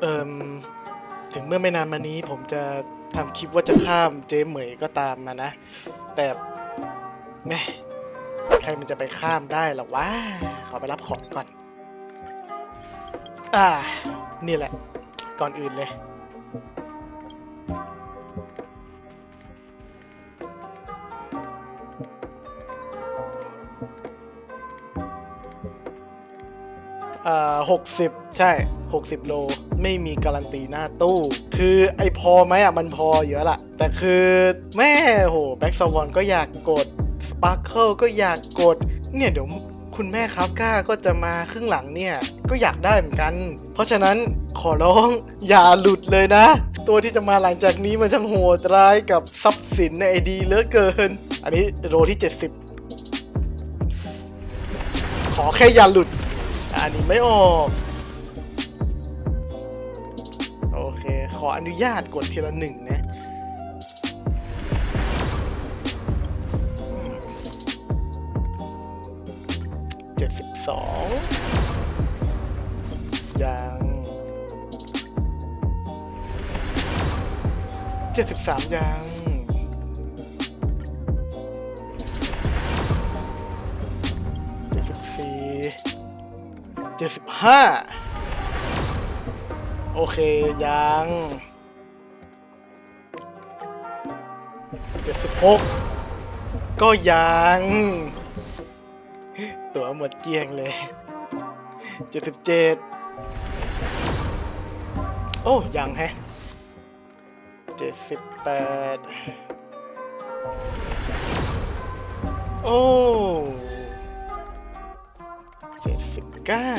เอิมถึงเมื่อไม่นานมานี้ผมจะทำคลิปว่าจะข้ามเจ๊เหมยก็ตามมานะ แต่แม่ใครมันจะไปข้ามได้หรอวะขอไปรับของก่อน อ่า นี่แหละ ก่อนอื่นเลย อ่าหกสิบใช่60โล ไม่มีการันตีหน้าตู้ คือไอพอไหมอะมันพออยู่แล้วล่ะแต่คือแม่โหแบ็กซวอนก็อยากกดสปาร์เคิลก็อยากกด เนี่ยเดี๋ยวคุณแม่คาฟก้าก็จะมาครึ่งหลังเนี่ย ก็อยากได้เหมือนกัน เพราะฉะนั้นขอร้องอย่าหลุดเลยนะ ตัวที่จะมาหลังจากนี้มันช่างโหดร้ายกับทรัพย์สินในไอดีเหลือเกิน อันนี้โรที่ 70 ขอแค่อย่าหลุด อันนี้ไม่ออก ขออนุญาตกดทีละหนึ่งนะเจ็ดสิบสองยังเจ็ดสิบสามยังเจ็ดสิบสี่เจ็ดสิบห้า โอเค ยังเจ็ดสิบหกก็ยัง ตัวหมดเกลี้ยงเลยเจ็ดสิบเจ็ดโอ้ ยังแฮะเจ็ดสิบแปดโอ้เจ็ดสิบเก้า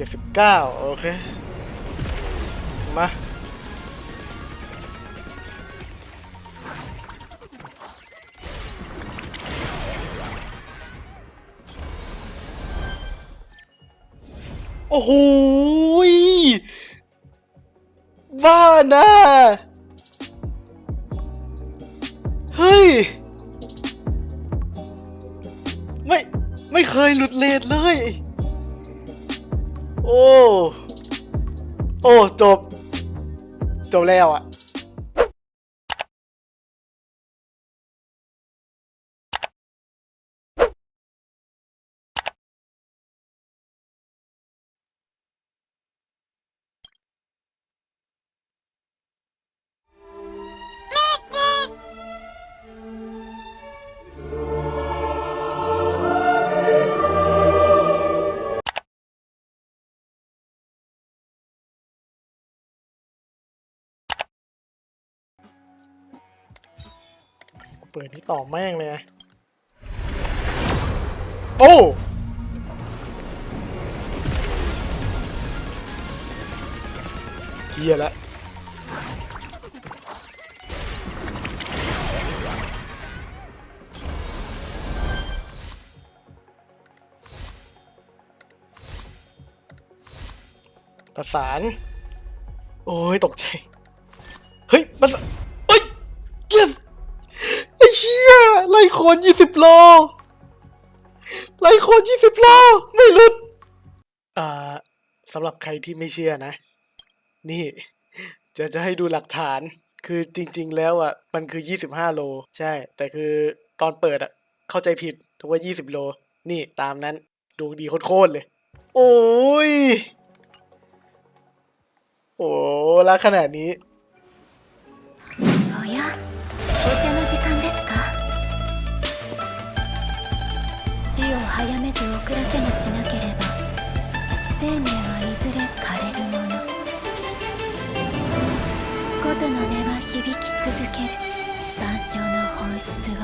เจ็ดสิบเก้าโอเค มา โอ้โหบ้านะเฮ้ย ไม่ ไม่เคยหลุดเลทเลย โอ้ โอ้ จบ จบแล้วอะ เปิดนี่ต่อแม่งเลยโอ้เกียละประสาน โอ้ย ตกใจ เฮ้ยประส ล่โคนยี่สิบโล ไล่โคนยี่สิบโล ไม่หลุด อ่าสำหรับใครที่ไม่เชื่อนะ นี่ จะจะให้ดูหลักฐาน คือจริง ๆ แล้วอะ มันคือ 25 โล ใช่ แต่คือตอนเปิดอะ เข้าใจผิดถูกว่า 20 โล นี่ตามนั้นดวงดีโคตรเลย โอ้ย โอ้แล้วขนาดนี้ せもしなければ。生命はいずれ枯れるもの。琴の音は響き続ける。万象の本質は